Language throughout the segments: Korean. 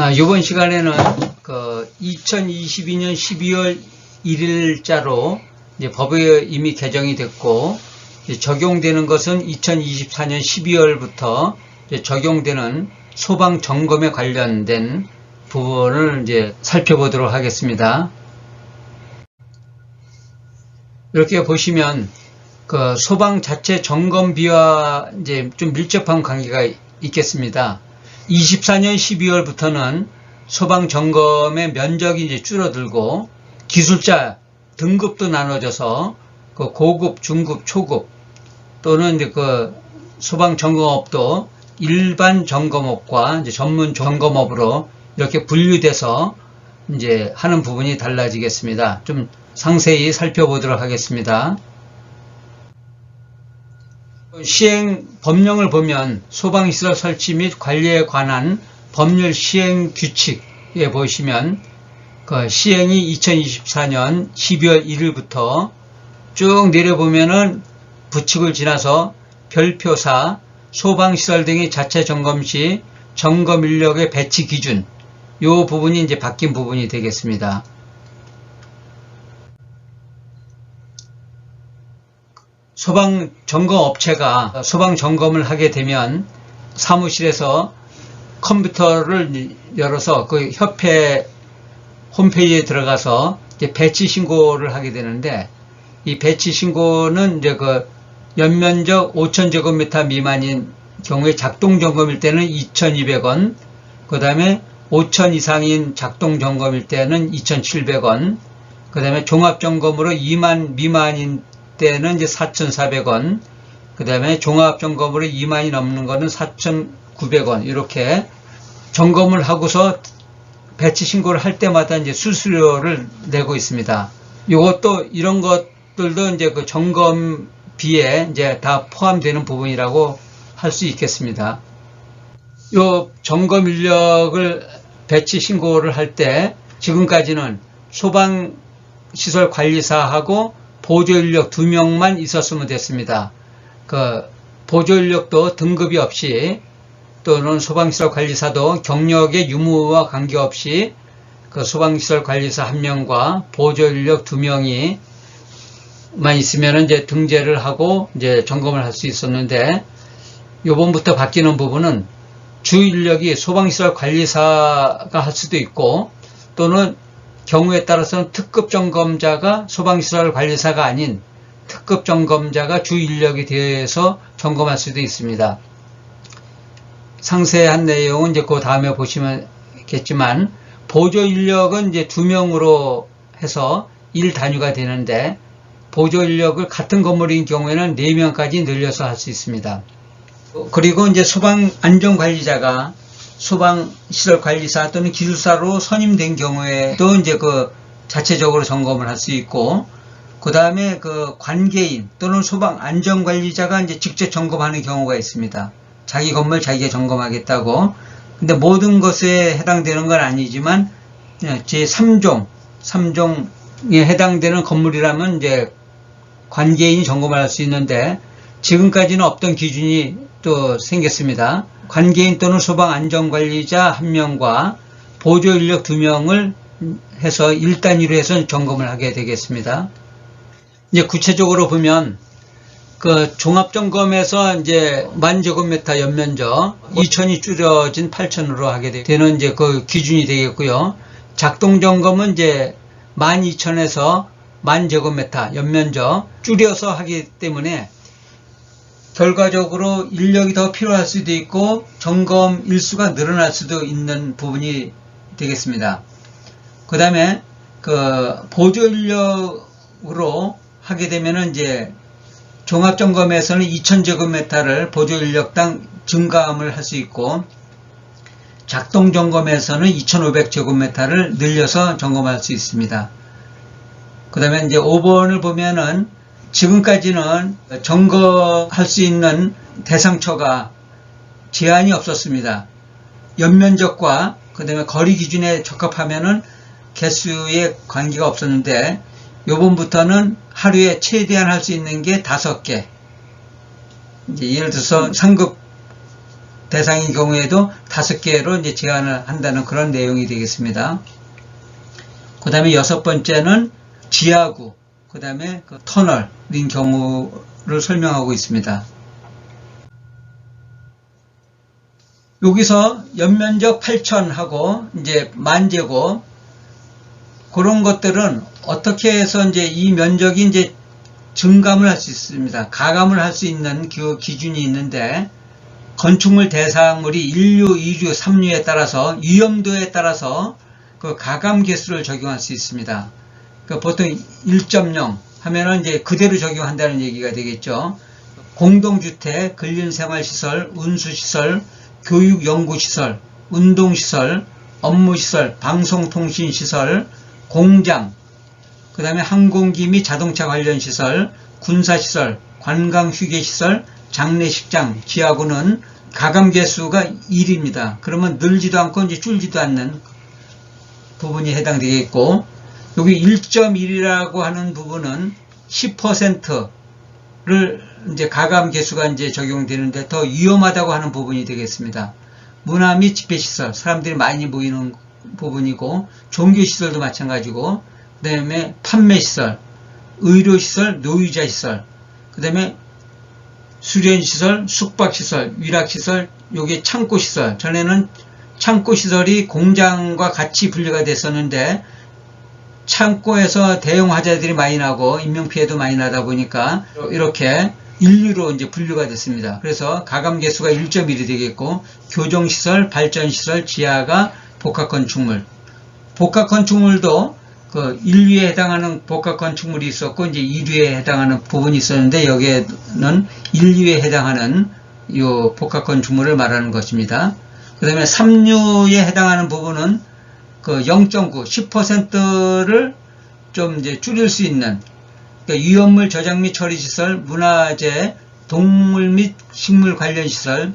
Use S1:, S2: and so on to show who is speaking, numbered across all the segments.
S1: 아, 이번 시간에는 그 2022년 12월 1일자로 이제 법이 이미 개정이 됐고 적용되는 것은 2024년 12월부터 적용되는 소방 점검에 관련된 부분을 이제 살펴보도록 하겠습니다. 이렇게 보시면 그 소방 자체 점검비와 이제 좀 밀접한 관계가 있겠습니다. 24년 12월부터는 소방 점검의 면적이 이제 줄어들고 기술자 등급도 나눠져서 그 고급, 중급, 초급 또는 이제 그 소방 점검업도 일반 점검업과 이제 전문 점검업으로 이렇게 분류돼서 이제 하는 부분이 달라지겠습니다. 좀 상세히 살펴보도록 하겠습니다. 시행 법령을 보면 소방시설 설치 및 관리에 관한 법률 시행 규칙에 보시면 그 시행이 2024년 12월 1일부터 쭉 내려보면은 부칙을 지나서 별표사 소방시설 등의 자체 점검 시 점검 인력의 배치 기준 요 부분이 이제 바뀐 부분이 되겠습니다. 소방 점검 업체가 소방 점검을 하게 되면 사무실에서 컴퓨터를 열어서 그 협회 홈페이지에 들어가서 배치 신고를 하게 되는데 이 배치 신고는 이제 그 연면적 5,000제곱미터 미만인 경우에 작동 점검일 때는 2,200원, 그 다음에 5,000 이상인 작동 점검일 때는 2,700원, 그 다음에 종합 점검으로 2만 미만인 때는 이제 4,400원, 그 다음에 종합 점검으로 2만이 넘는 거는 4,900원 이렇게 점검을 하고서 배치 신고를 할 때마다 이제 수수료를 내고 있습니다. 이것도 이런 것들도 이제 그 점검비에 이제 다 포함되는 부분이라고 할 수 있겠습니다. 요 점검 인력을 배치 신고를 할 때 지금까지는 소방 시설 관리사하고 보조 인력 두 명만 있었으면 됐습니다. 그 보조 인력도 등급이 없이 또는 소방시설 관리사도 경력의 유무와 관계없이 그 소방시설 관리사 한 명과 보조 인력 두 명이 만 있으면 이제 등재를 하고 이제 점검을 할 수 있었는데 요번부터 바뀌는 부분은 주 인력이 소방시설 관리사가 할 수도 있고 또는 경우에 따라서는 특급 점검자가 소방시설 관리사가 아닌 특급 점검자가 주 인력이 되어서 점검할 수도 있습니다. 상세한 내용은 이제 그 다음에 보시면겠지만 보조 인력은 이제 두 명으로 해서 일 단위가 되는데 보조 인력을 같은 건물인 경우에는 네 명까지 늘려서 할 수 있습니다. 그리고 이제 소방 안전 관리자가 소방시설 관리사 또는 기술사로 선임된 경우에도 이제 그 자체적으로 점검을 할 수 있고, 그 다음에 그 관계인 또는 소방 안전관리자가 이제 직접 점검하는 경우가 있습니다. 자기 건물 자기가 점검하겠다고. 근데 모든 것에 해당되는 건 아니지만, 제 3종, 3종에 해당되는 건물이라면 이제 관계인이 점검을 할수 있는데, 지금까지는 없던 기준이 또 생겼습니다. 관계인 또는 소방 안전관리자 한 명과 보조 인력 두 명을 해서 1단위로 해서 점검을 하게 되겠습니다. 이제 구체적으로 보면 그 종합점검에서 이제 만 제곱미터 연면적 2천이 줄여진 8천으로 하게 되는 이제 그 기준이 되겠고요. 작동 점검은 이제 12,000에서 만 제곱미터 연면적 줄여서 하기 때문에 결과적으로 인력이 더 필요할 수도 있고 점검 일수가 늘어날 수도 있는 부분이 되겠습니다. 그 다음에 그 보조 인력으로 하게 되면은 이제 종합 점검에서는 2000제곱미터를 보조 인력당 증가함을 할 수 있고 작동 점검에서는 2500제곱미터를 늘려서 점검할 수 있습니다. 그 다음에 이제 5번을 보면은 지금까지는 점검할 수 있는 대상처가 제한이 없었습니다. 연면적과 그 다음에 거리 기준에 적합하면은 개수에 관계가 없었는데 요번부터는 하루에 최대한 할 수 있는 게 다섯 개. 예를 들어서 상급 대상인 경우에도 다섯 개로 이제 제한을 한다는 그런 내용이 되겠습니다. 그 다음에 여섯 번째는 지하구, 그 다음에 그 터널인 경우를 설명하고 있습니다. 여기서 연면적 8천하고 이제 만제곱 그런 것들은 어떻게 해서 이제 이 면적이 이제 증감을 할 수 있습니다. 가감을 할 수 있는 그 기준이 있는데 건축물 대상물이 1류, 2류, 3류에 따라서 위험도에 따라서 그 가감 개수를 적용할 수 있습니다. 그 보통 1.0 하면은 이제 그대로 적용한다는 얘기가 되겠죠. 공동주택, 근린생활시설, 운수시설, 교육연구시설, 운동시설, 업무시설, 방송통신시설, 공장, 그 다음에 항공기 및 자동차 관련 시설, 군사시설, 관광휴게시설, 장례식장, 지하구는 가감 개수가 1입니다. 그러면 늘지도 않고 이제 줄지도 않는 부분이 해당되겠고, 여기 1.1이라고 하는 부분은 10%를 이제 가감 개수가 이제 적용되는데 더 위험하다고 하는 부분이 되겠습니다. 문화 및 집회시설, 사람들이 많이 모이는 부분이고, 종교시설도 마찬가지고, 그 다음에 판매시설, 의료시설, 노유자시설, 그 다음에 수련시설, 숙박시설, 위락시설, 요게 창고시설. 전에는 창고시설이 공장과 같이 분류가 됐었는데, 창고에서 대형 화재들이 많이 나고 인명피해도 많이 나다 보니까 이렇게 인류로 이제 분류가 됐습니다. 그래서 가감 개수가 1.1이 되겠고 교정시설, 발전시설, 지하가 복합건축물. 복합건축물도 그 1류에 해당하는 복합건축물이 있었고 이제 2류에 해당하는 부분이 있었는데 여기에는 1류에 해당하는 이 복합건축물을 말하는 것입니다. 그 다음에 3류에 해당하는 부분은 그 0.9, 10%를 좀 이제 줄일 수 있는 그러니까 위험물 저장 및 처리 시설, 문화재, 동물 및 식물 관련 시설,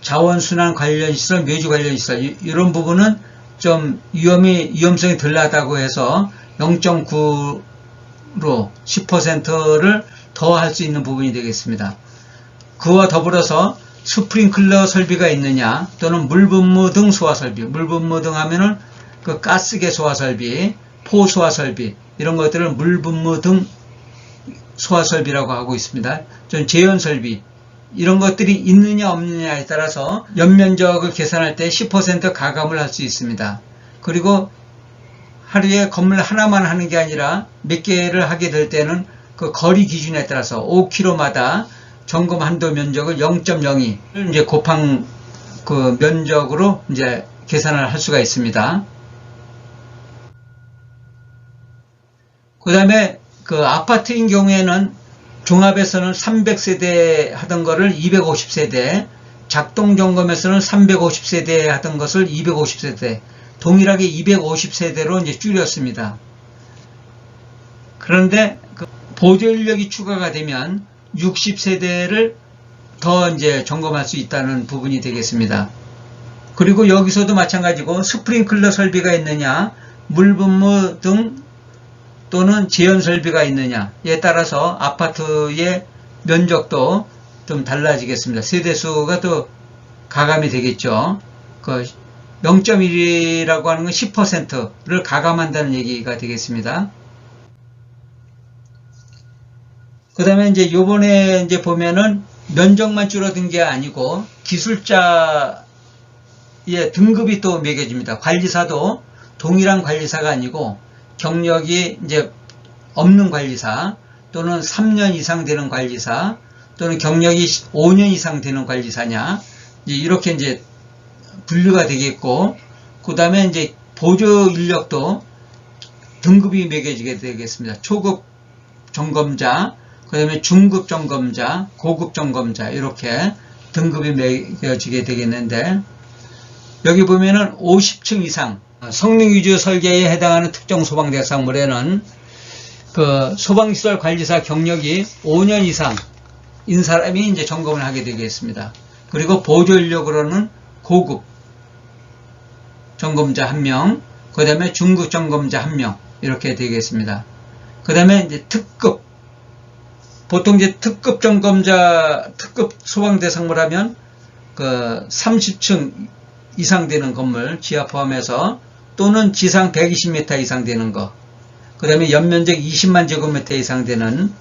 S1: 자원순환 관련 시설, 묘지 관련 시설 이런 부분은 좀 위험이 위험성이 덜 나다고 해서 0.9로 10%를 더 할 수 있는 부분이 되겠습니다. 그와 더불어서 스프링클러 설비가 있느냐 또는 물분무 등 소화 설비 물분무 등 하면은 그 가스계 소화 설비 포 소화 설비 이런 것들을 물분무 등 소화 설비라고 하고 있습니다. 전 재현 설비 이런 것들이 있느냐 없느냐에 따라서 연면적을 계산할 때 10% 가감을 할 수 있습니다. 그리고 하루에 건물 하나만 하는 게 아니라 몇 개를 하게 될 때는 그 거리 기준에 따라서 5km마다 점검 한도 면적을 0.02를 이제 곱한 그 면적으로 이제 계산을 할 수가 있습니다. 그 다음에 그 아파트인 경우에는 종합에서는 300세대 하던 거를 250세대, 작동 점검에서는 350세대 하던 것을 250세대, 동일하게 250세대로 이제 줄였습니다. 그런데 그 보조 인력이 추가가 되면 60세대를 더 이제 점검할 수 있다는 부분이 되겠습니다. 그리고 여기서도 마찬가지고 스프링클러 설비가 있느냐, 물분무 등 또는 재현 설비가 있느냐에 따라서 아파트의 면적도 좀 달라지겠습니다. 세대수가 또 가감이 되겠죠. 그 0.1이라고 하는 건 10%를 가감한다는 얘기가 되겠습니다. 그 다음에 이제 요번에 이제 보면은 면적만 줄어든 게 아니고 기술자의 등급이 또 매겨집니다. 관리사도 동일한 관리사가 아니고 경력이 이제 없는 관리사 또는 3년 이상 되는 관리사 또는 경력이 5년 이상 되는 관리사냐 이렇게 이제 분류가 되겠고 그 다음에 이제 보조 인력도 등급이 매겨지게 되겠습니다. 초급 점검자, 그 다음에 중급 점검자, 고급 점검자 이렇게 등급이 매겨지게 되겠는데 여기 보면은 50층 이상 성능 위주 설계에 해당하는 특정 소방 대상물에는 그 소방시설 관리사 경력이 5년 이상 인 사람이 이제 점검을 하게 되겠습니다. 그리고 보조 인력으로는 고급 점검자 한 명, 그 다음에 중급 점검자 한 명, 이렇게 되겠습니다. 그 다음에 이제 특급 보통 이제 특급 점검자, 특급 소방 대상물 하면 그 30층 이상 되는 건물 지하 포함해서 또는 지상 120m 이상 되는 거. 그 다음에 연면적 20만 제곱미터 이상 되는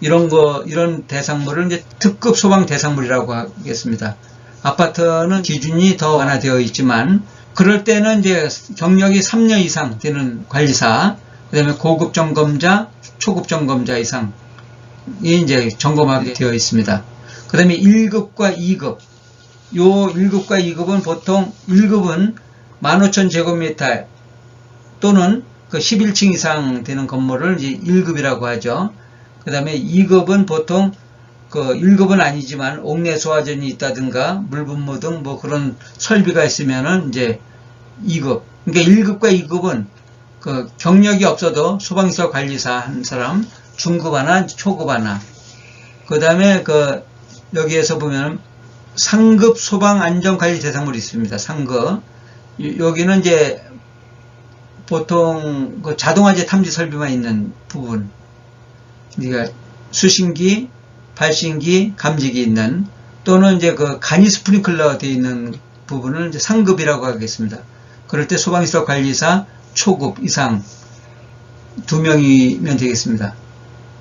S1: 이런 거, 이런 대상물을 이제 특급 소방 대상물이라고 하겠습니다. 아파트는 기준이 더 완화되어 있지만, 그럴 때는 이제 경력이 3년 이상 되는 관리사, 그 다음에 고급 점검자, 초급 점검자 이상 이 이제 점검하게 되어 있습니다. 그 다음에 1급과 2급. 요 1급과 2급은 보통 1급은 15,000제곱미터 또는 그 11층 이상 되는 건물을 이제 1급이라고 하죠. 그 다음에 2급은 보통 그 1급은 아니지만 옥내 소화전이 있다든가 물분무 등뭐 그런 설비가 있으면은 이제 2급. 그러니까 1급과 2급은 그 경력이 없어도 소방서 관리사 한 사람, 중급 하나, 초급 하나. 그 다음에 그 여기에서 보면 상급 소방 안전 관리 대상물이 있습니다. 상급. 이- 여기는 이제 보통 그 자동화재 탐지 설비만 있는 부분. 그러니까 수신기, 발신기, 감지기 있는 또는 이제 그 간이 스프링클러 되어 있는 부분을 이제 상급이라고 하겠습니다. 그럴 때 소방서 관리사 초급 이상 두 명이면 되겠습니다.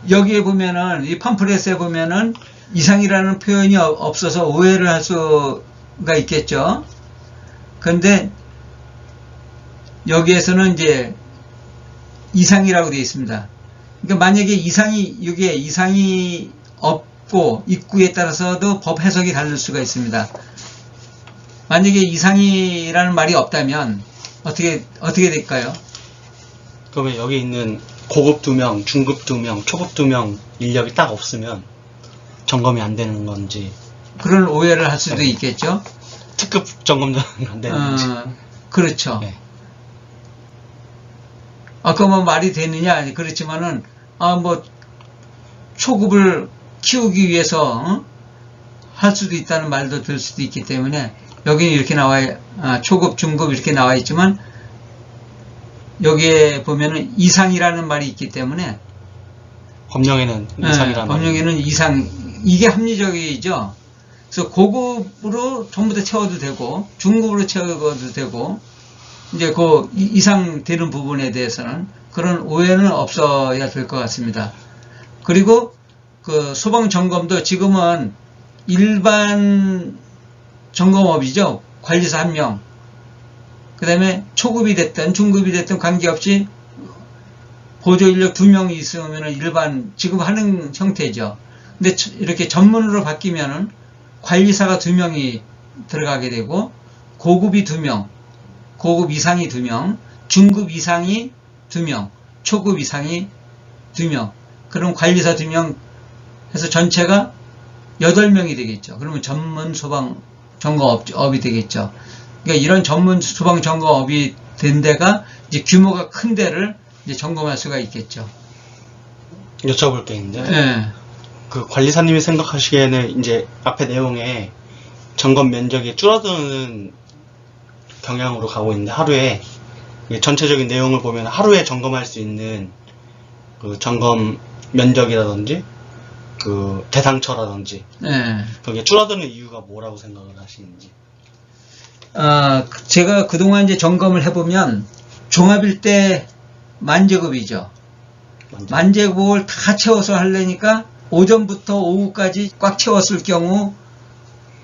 S1: 여기에 보면은 이 팜플렛에 보면은 이상이라는 표현이 어- 없어서 오해를 할 수가 있겠죠. 그런데 여기에서는 이제 이상이라고 되어 있습니다. 그러니까 만약에 이상이 이게 이상이 없고 입구에 따라서도 법 해석이 다를 수가 있습니다. 만약에 이상이라는 말이 없다면 어떻게 어떻게 될까요?
S2: 그러면 여기 있는 고급 두 명, 중급 두 명, 초급 두 명 인력이 딱 없으면 점검이 안 되는 건지
S1: 그런 오해를 할 수도
S2: 네.
S1: 있겠죠.
S2: 특급 점검자는 안 되는 건지.
S1: 어, 그렇죠.
S2: 네.
S1: 아까 뭐 말이 되느냐 아니, 그렇지만은 아 뭐 초급을 키우기 위해서 어? 할 수도 있다는 말도 들 수도 있기 때문에 여기는 이렇게 나와 아, 초급 중급 이렇게 나와 있지만 여기에 보면은 이상이라는 말이 있기 때문에
S2: 법령에는
S1: 예,
S2: 이상이라는
S1: 법령에는 이상 이게 합리적이죠. 그래서 고급으로 전부 다 채워도 되고 중급으로 채워도 되고 이제 그 이- 이상 되는 부분에 대해서는 그런 오해는 없어야 될 것 같습니다. 그리고 그 소방 점검도 지금은 일반 점검업이죠. 관리사 한 명. 그 다음에 초급이 됐든 중급이 됐든 관계없이 보조 인력 두 명이 있으면 일반 지금 하는 형태죠. 근데 저- 이렇게 전문으로 바뀌면은 관리사가 두 명이 들어가게 되고 고급이 두 명, 고급 이상이 두 명, 중급 이상이 두 명, 초급 이상이 두 명. 그럼 관리사 두 명 해서 전체가 여덟 명이 되겠죠. 그러면 전문 소방 점검업이 되겠죠. 그러니까 이런 전문 소방 점검업이 된 데가 이제 규모가 큰 데를 이제 점검할 수가 있겠죠.
S2: 여쭤볼 게 있는데
S1: 예.
S2: 그 관리사님이 생각하시기에는 이제 앞에 내용에 점검 면적이 줄어드는 경향으로 가고 있는데 하루에 전체적인 내용을 보면 하루에 점검할 수 있는 그 점검 면적이라든지 그 대상처라든지
S1: 예.
S2: 그게 줄어드는 이유가 뭐라고 생각을 하시는지
S1: 아, 제가 그동안 이제 점검을 해보면 종합일 때 만제곱이죠.
S2: 먼저
S1: 만제곱을 다 채워서 하려니까 오전부터 오후까지 꽉 채웠을 경우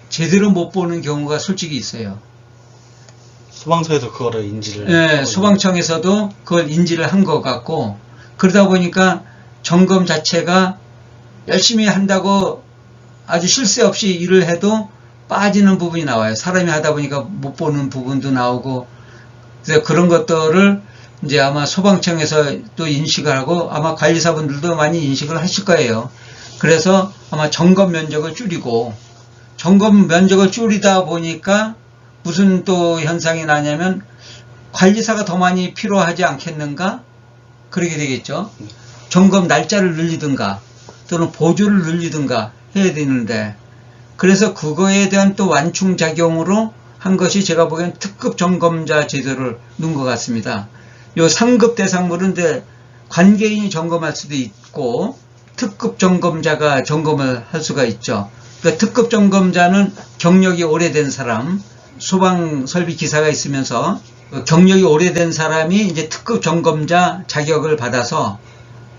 S1: 제대로 못 보는 경우가 솔직히 있어요.
S2: 소방서에도 그거를 인지를
S1: 예,
S2: 하고
S1: 소방청에서도 그걸 인지를 한 것 같고 그러다 보니까 점검 자체가 열심히 한다고 아주 쉴새 없이 일을 해도 빠지는 부분이 나와요. 사람이 하다 보니까 못 보는 부분도 나오고 그래서 그런 것들을 이제 아마 소방청에서 또 인식을 하고 아마 관리사분들도 많이 인식을 하실 거예요. 그래서 아마 점검 면적을 줄이고 점검 면적을 줄이다 보니까 무슨 또 현상이 나냐면 관리사가 더 많이 필요하지 않겠는가? 그러게 되겠죠. 점검 날짜를 늘리든가 또는 보조를 늘리든가 해야 되는데 그래서 그거에 대한 또 완충작용으로 한 것이 제가 보기엔 특급 점검자 제도를 넣은 것 같습니다. 요 상급 대상물은 이제 관계인이 점검할 수도 있고 특급 점검자가 점검을 할 수가 있죠. 그 특급 점검자는 경력이 오래된 사람, 소방 설비 기사가 있으면서 그 경력이 오래된 사람이 이제 특급 점검자 자격을 받아서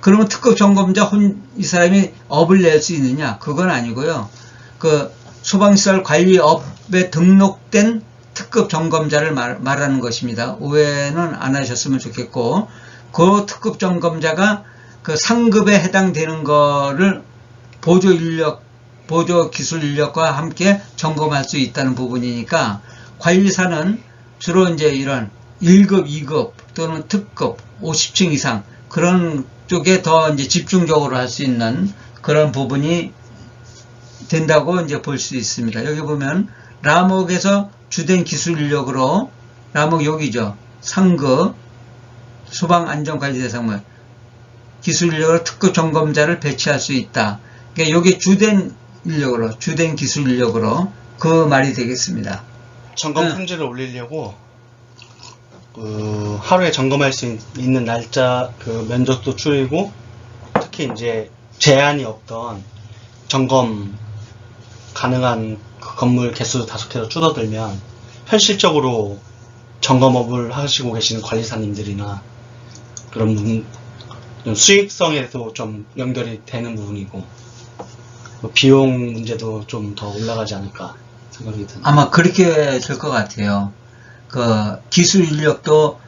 S1: 그러면 특급 점검자 혼, 이 사람이 업을 낼 수 있느냐? 그건 아니고요. 그 소방시설 관리업에 등록된 특급 점검자를 말, 말하는 것입니다. 오해는 안 하셨으면 좋겠고, 그 특급 점검자가 그 상급에 해당되는 거를 보조 인력, 보조 기술 인력과 함께 점검할 수 있다는 부분이니까 관리사는 주로 이제 이런 1급, 2급 또는 특급 50층 이상 그런 쪽에 더 이제 집중적으로 할 수 있는 그런 부분이 된다고 이제 볼 수 있습니다. 여기 보면 라목에서 주된 기술 인력으로 라목 여기죠. 상급 소방 안전 관리 대상물 기술 인력으로 특급 점검자를 배치할 수 있다. 그러니까 여기 주된 인력으로 주된 기술 인력으로 그 말이 되겠습니다.
S2: 점검
S1: 네.
S2: 품질을 올리려고 그 하루에 점검할 수 있- 있는 날짜 그 면적도 줄이고 특히 이제 제한이 없던 점검 가능한 그 건물 개수도 다속해서 줄어들면 현실적으로 점검업을 하시고 계시는 관리사님들이나 그런 부분 좀 수익성에도 좀 연결이 되는 부분이고 뭐 비용 문제도 좀 더 올라가지 않을까 생각이 듭니다.
S1: 아마 그렇게 될 것 같아요. 그 기술 인력도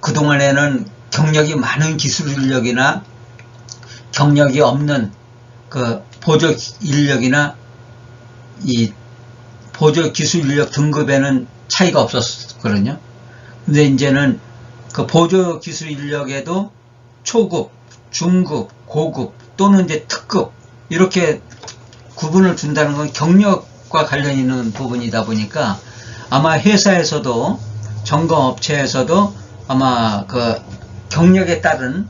S1: 그동안에는 경력이 많은 기술 인력이나 경력이 없는 그 보조 인력이나 이 보조 기술 인력 등급에는 차이가 없었거든요. 근데 이제는 그 보조 기술 인력에도 초급, 중급, 고급 또는 이제 특급 이렇게 구분을 준다는 건 경력과 관련 있는 부분이다 보니까 아마 회사에서도 점검 업체에서도 아마 그 경력에 따른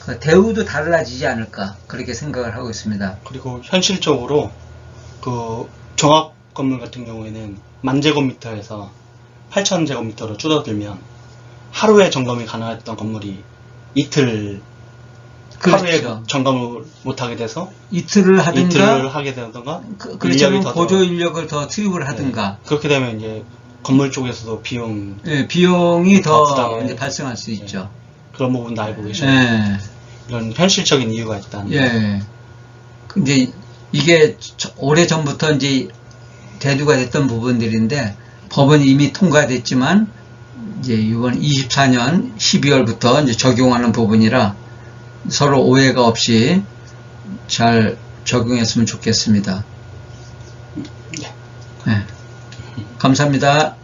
S1: 그 대우도 달라지지 않을까 그렇게 생각을 하고 있습니다.
S2: 그리고 현실적으로 그 종합 건물 같은 경우에는 만 제곱미터에서 8천 제곱미터로 줄어들면 하루에 점검이 가능했던 건물이 이틀 하루에
S1: 그렇죠.
S2: 점검을 못 하게 돼서
S1: 이틀을 하든가
S2: 이틀을 하게 되던가
S1: 그, 그렇죠.
S2: 인력이 더
S1: 보조 인력을 더 투입을 하든가
S2: 네. 그렇게 되면 이제 건물 쪽에서도 비용
S1: 예, 비용이 더더 이제 발생할 수 있죠.
S2: 그런 부분도 알고 계셔요.
S1: 예.
S2: 이런 현실적인 이유가 있다는
S1: 예. 근데 이게 오래 전부터 이제 대두가 됐던 부분들인데 법은 이미 통과됐지만 이제 이번 24년 12월부터 이제 적용하는 부분이라 서로 오해가 없이 잘 적용했으면 좋겠습니다.
S2: 네.
S1: 네. 감사합니다.